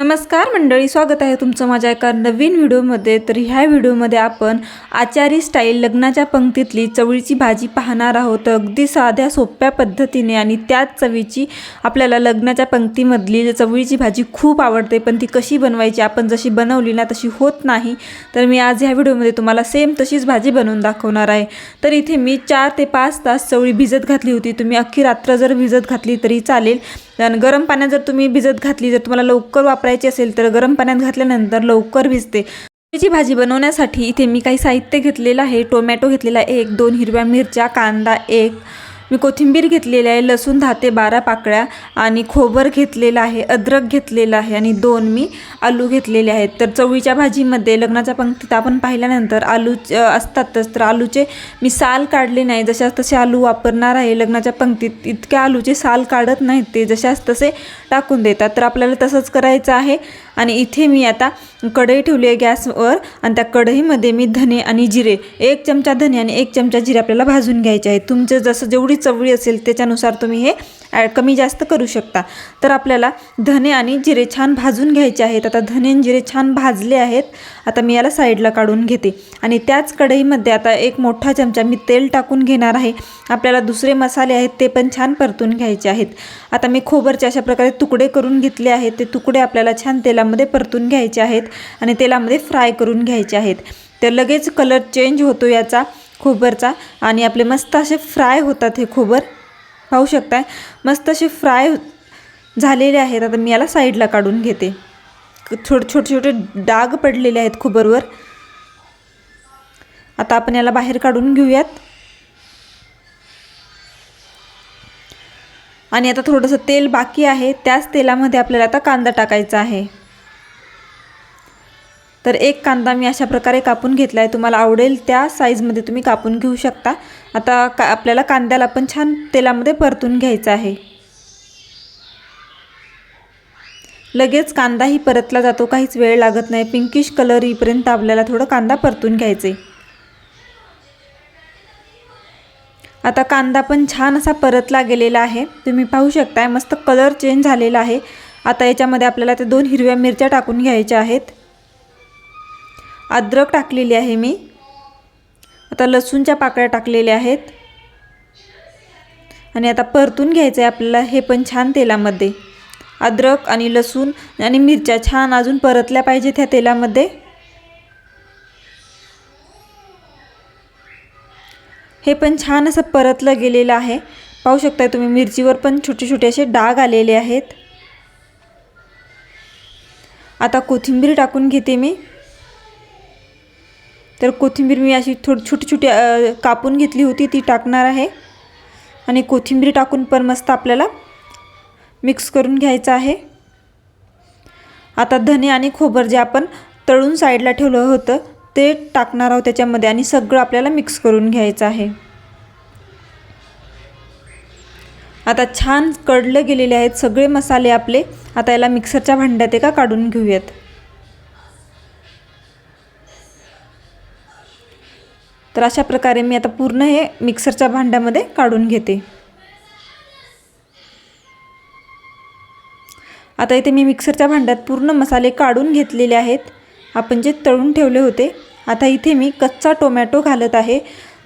नमस्कार मंडळी स्वागत आहे तुमचं माझ्या एका नवीन व्हिडिओमध्ये. तर ह्या व्हिडिओमध्ये आपण आचारी स्टाईल लग्नाच्या पंक्तीतली चवळीची भाजी पाहणार आहोत. अगदी साध्या सोप्या पद्धतीने आणि त्याच चवीची आपल्याला लग्नाच्या पंक्तीमधली चवळीची भाजी खूप आवडते पण ती कशी बनवायची आपण जशी बनवली ना तशी होत नाही. तर मी आज ह्या व्हिडिओमध्ये तुम्हाला सेम तशीच भाजी बनवून दाखवणार आहे. तर इथे मी चार ते पाच तास चवळी भिजत घातली होती. तुम्ही अख्खी रात्र जर भिजत घातली तरी चालेल. आणि गरम पाण्यात जर तुम्ही भिजत घातली जर तुम्हाला लवकर वापरायची असेल तर गरम पाण्यात घातल्यानंतर लवकर भिजते. चवळीची भाजी बनवण्यासाठी इथे मी काही साहित्य घेतलेलं आहे. टोमॅटो घेतलेला एक दोन हिरव्या मिरच्या कांदा एक मी कोथिंबीर घेतलेली आहे लसूण दहा ते बारा पाकळ्या आणि खोबर घेतलेलं आहे अद्रक घेतलेलं आहे आणि दोन मी आलू घेतलेले आहेत. तर चवळीच्या भाजीमध्ये लग्नाच्या पंक्तीत आपण पाहिल्यानंतर आलू असतातच. तर आलूचे मी साल काढले नाही. जशाच तसे आलू वापरणार आहे लग्नाच्या पंक्तीत इतक्या आलूचे साल काढत नाहीत ते जशाच तसे टाकून देतात. तर आपल्याला तसंच करायचं आहे. आणि इथे मी आता कढई ठेवली आहे गॅसवर आणि त्या कढईमध्ये मी धने आणि जिरे एक चमचा धने आणि एक चमचा जिरे आपल्याला भाजून घ्यायचे आहे तुमचं जसं जेवढी चवळी असेल त्याच्यानुसार तुम्ही हे ॲड कमी जास्त करू शकता. तर आपल्याला धने आणि जिरे छान भाजून घ्यायचे आहेत. आता धने आणि जिरे छान भाजले आहेत. आता मी याला साईडला काढून घेते. आणि त्याच कढईमध्ये आता एक मोठा चमचा मी तेल टाकून घेणार आहे. आपल्याला दुसरे मसाले आहेत ते पण छान परतून घ्यायचे आहेत. आता मी खोबरचे अशा प्रकारे तुकडे करून घेतले आहेत. ते तुकडे आपल्याला छान तेलामध्ये परतून घ्यायचे आहेत आणि तेलामध्ये फ्राय करून घ्यायचे आहेत. तर लगेच कलर चेंज होतो याचा खोबरचा. आणि आपले मस्त असे फ्राय होतात हे खोबर. पाहू शकताय? मस्त असे फ्राय झालेले आहेत. आता मी याला साईडला काढून घेते. छोटे छोटे छोटे डाग पडलेले आहेत खोबरवर. आता आपण याला बाहेर काढून घेऊयात. आणि आता थोडंसं तेल बाकी आहे. त्याच तेलामध्ये आपल्याला आता कांदा टाकायचा आहे. तर एक कांदा मी अशा प्रकारे कापून घेतला आहे तुम्हाला आवडेल त्या साईजमध्ये तुम्ही कापून घेऊ शकता. आता का आपल्याला कांद्याला पण छान तेलामध्ये परतून घ्यायचं आहे. लगेच कांदाही परतला जातो. काहीच वेळ लागत नाही. पिंकिश कलर येईपर्यंत आपल्याला थोडं कांदा परतून घ्यायचे. आता कांदा पण छान असा परतला गेलेला आहे. तुम्ही पाहू शकताय मस्त कलर चेंज झालेला आहे. आता याच्यामध्ये आपल्याला त्या दोन हिरव्या मिरच्या टाकून घ्यायच्या आहेत. अद्रक टाकलेली आहे मी. आता लसूणच्या पाकळ्या टाकलेल्या आहेत. आणि आता परतून घ्यायचं आहे आपल्याला हे पण छान तेलामध्ये. अद्रक आणि लसूण आणि मिरच्या छान अजून परतल्या पाहिजेत त्या तेलामध्ये. हे पण छान असं परतलं गेलेलं आहे. पाहू शकताय तुम्ही मिरचीवर पण छोटे छोटे असे डाग आलेले आहेत. आता कोथिंबीर टाकून घेते मी. तर कोथिंबीर मी अशी थोडी छोटी छोटी कापून घेतली होती ती टाकणार आहे. आणि कोथिंबीर टाकून पण मस्त आपल्याला मिक्स करून घ्यायचं आहे. आता धने आणि खोबर जे आपण तळून साईडला ठेवलं होतं ते टाकणार आहोत त्याच्यामध्ये आणि सगळं आपल्याला मिक्स करून घ्यायचं आहे. आता छान कडलं गेलेले आहेत सगळे मसाले आपले. आता याला मिक्सरच्या भांड्यात एका काढून घेऊयात. तर अशा प्रकारे मी आता पूर्ण हे मिक्सरच्या भांड्यामध्ये काढून घेते. आता इथे मी मिक्सरच्या भांड्यात पूर्ण मसाले काढून घेतलेले आहेत. आपण जे तळून ठेवले होते आता इथे मी कच्चा टोमॅटो घालत आहे.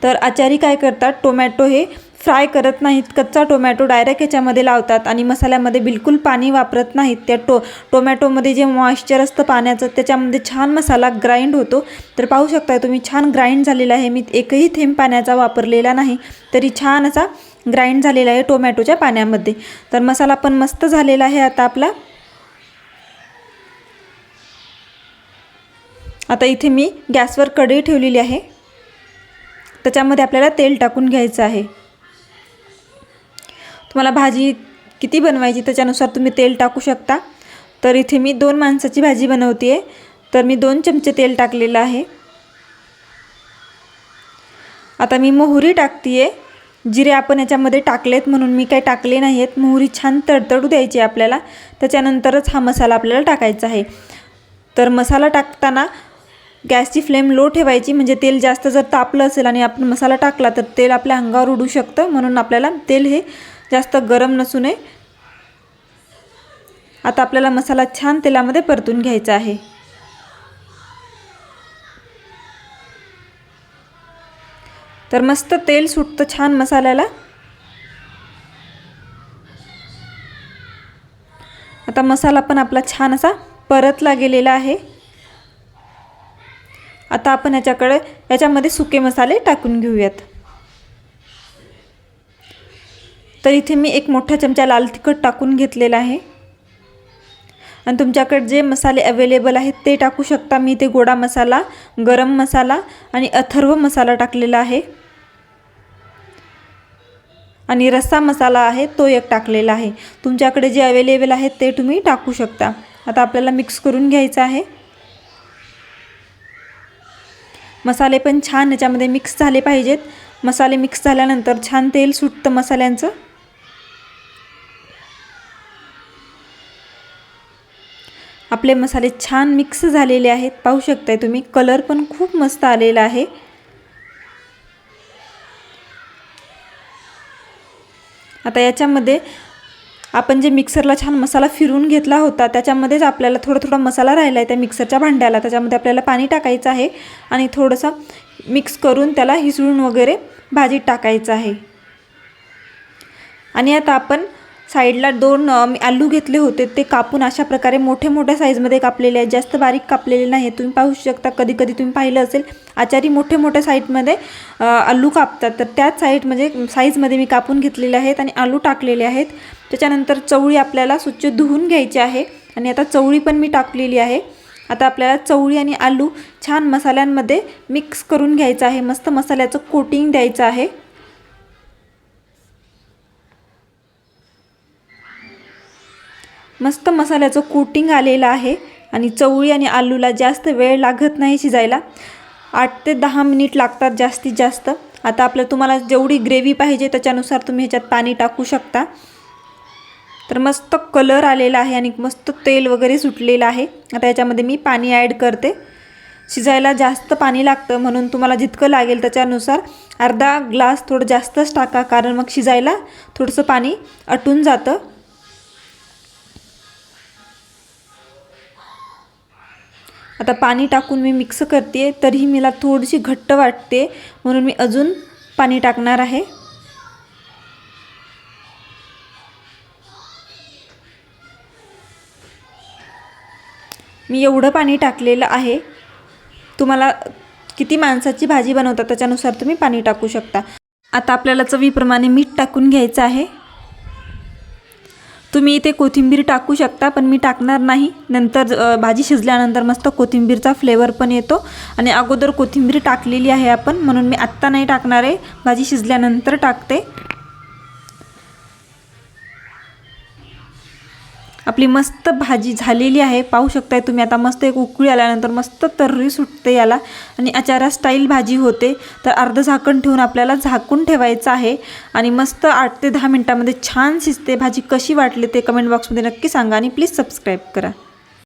तर आचारी काय करतात टोमॅटो हे फ्राय करत नाहीत कच्चा टोमॅटो डायरेक्ट ह्याच्यामध्ये लावतात आणि मसाल्यामध्ये बिलकुल पाणी वापरत नाहीत. त्या टो टोमॅटोमध्ये जे मॉइश्चर असतं पाण्याचं त्याच्यामध्ये छान मसाला ग्राइंड होतो. तर पाहू शकता तुम्ही छान ग्राइंड झालेला आहे. मी एकही थेंब पाण्याचा वापरलेला नाही. तरी छान असा ग्राइंड झालेला आहे टोमॅटोच्या पाण्यामध्ये. तर मसाला पण मस्त झालेला आहे आता आपला. आता इथे मी गॅसवर कढई ठेवलेली आहे. त्याच्यामध्ये आपल्याला तेल टाकून घ्यायचं आहे. तुम्हाला भाजी किती बनवायची त्याच्यानुसार तुम्ही तेल टाकू शकता. तर इथे मी दोन माणसाची भाजी बनवते आहे तर मी दोन चमचे तेल टाकलेलं आहे. आता मी मोहरी टाकते आहे जिरे आपण याच्यामध्ये टाकलेत म्हणून मी काही टाकले नाही आहेत मोहरी छान तडतडू द्यायची आपल्याला. त्याच्यानंतरच हा मसाला आपल्याला टाकायचा आहे. तर मसाला टाकताना गॅसची फ्लेम लो ठेवायची. म्हणजे तेल जास्त जर तापलं असेल आणि आपण मसाला टाकला तर तेल आपल्या अंगावर उडू शकतं. म्हणून आपल्याला तेल हे जास्त गरम नसू नये आता आपल्याला मसाला छान तेलामध्ये परतून घ्यायचा आहे. तर मस्त तेल सुटतं छान मसाल्याला. आता मसाला पण आपला छान असा परतला गेलेला आहे. आता आपण याच्याकडे याच्यामध्ये सुके मसाले टाकून घेऊयात. तर इथे मी एक मोठा चमचा लाल तिखट टाकून घेतलेला आहे. आणि तुमच्याकडे जे मसाले अवेलेबल आहेत ते टाकू शकता. मी इथे गोडा मसाला गरम मसाला आणि अथर्व मसाला टाकलेला आहे. आणि रस्सा मसाला आहे तो एक टाकलेला आहे. तुमच्याकडे जे अवेलेबल आहेत ते तुम्ही टाकू शकता. आता आपल्याला मिक्स करून घ्यायचं आहे. मसाले पण छान याच्यामध्ये मिक्स झाले पाहिजेत. मसाले मिक्स झाल्यानंतर छान तेल सुटतं मसाल्यांचं. आपले मसाले छान मिक्स झालेले आहेत. पाहू शकताय तुम्ही. कलर पण खूप मस्त आलेला आहे. आता याच्यामध्ये आपण जे मिक्सरला छान मसाला फिरून घेतला होता त्याच्यामध्येच आपल्याला थोडा थोडा मसाला राहिला आहे त्या मिक्सरच्या भांड्याला. त्याच्यामध्ये आपल्याला पाणी टाकायचं आहे आणि थोडंसं मिक्स करून त्याला हिसळून वगैरे भाजीत टाकायचं आहे. आणि आता आपण साईडला दोन मी आलू घेतले होते. ते कापून अशा प्रकारे मोठे मोठ्या साईजमध्ये कापलेले आहेत. जास्त बारीक कापलेले नाही तुम्ही पाहू शकता कधी कधी तुम्ही पाहिलं असेल आचारी मोठे मोठ्या साईडमध्ये आलू कापतात. तर त्याच साईड म्हणजे साईजमध्ये मी कापून घेतलेले आहेत आणि आलू टाकलेले आहेत. त्याच्यानंतर चवळी आपल्याला स्वच्छ धुवून घ्यायची आहे आणि आता चवळी पण मी टाकलेली आहे. आता आपल्याला चवळी आणि आलू छान मसाल्यांमध्ये मिक्स करून घ्यायचं आहे. मस्त मसाल्याचं कोटिंग द्यायचं आहे. मस्त मसाल्याचं कोटिंग आलेलं आहे. आणि चवळी आणि आलूला जास्त वेळ लागत नाही शिजायला. आठ ते दहा मिनिट लागतात जास्तीत जास्त. आता आपलं तुम्हाला जेवढी ग्रेव्ही पाहिजे त्याच्यानुसार तुम्ही ह्याच्यात पाणी टाकू शकता. तर मस्त कलर आलेला आहे आणि मस्त तेल वगैरे सुटलेलं आहे. आता याच्यामध्ये मी पाणी ॲड करते. शिजायला जास्त पाणी लागतं म्हणून तुम्हाला जितकं लागेल त्याच्यानुसार अर्धा ग्लास थोडं जास्तच टाका. कारण मग शिजायला थोडंसं पाणी अटून जातं. आता पाणी टाकून मी मिक्स करते तरीही मला थोडीशी घट्ट वाटते. म्हणून मी अजून पाणी टाकणार आहे. मी एवढं पाणी टाकलेलं आहे. तुम्हाला किती माणसाची भाजी बनवता त्याच्यानुसार तुम्ही पाणी टाकू शकता. आता आपल्याला चवीप्रमाणे मीठ टाकून घ्यायचं आहे. तुम्ही इथे कोथिंबीर टाकू शकता पण मी टाकणार नाही. नंतर भाजी शिजल्यानंतर मस्त कोथिंबीरचा फ्लेवर पण येतो. आणि अगोदर कोथिंबीर टाकलेली आहे आपण म्हणून मी आत्ता नाही टाकणार आहे. भाजी शिजल्यानंतर टाकते. आपली मस्त भाजी झालेली आहे. पाहू शकताय तुम्ही आता मस्त एक उकळी आल्यानंतर मस्त तर्री सुटते याला. आणि अचारा स्टाईल भाजी होते. तर अर्धं झाकण ठेवून आपल्याला झाकून ठेवायचं आहे. आणि मस्त आठ ते दहा मिनटामध्ये छान शिजते भाजी. कशी वाटली ते कमेंट बॉक्समध्ये नक्की सांगा आणि प्लीज सबस्क्राईब करा.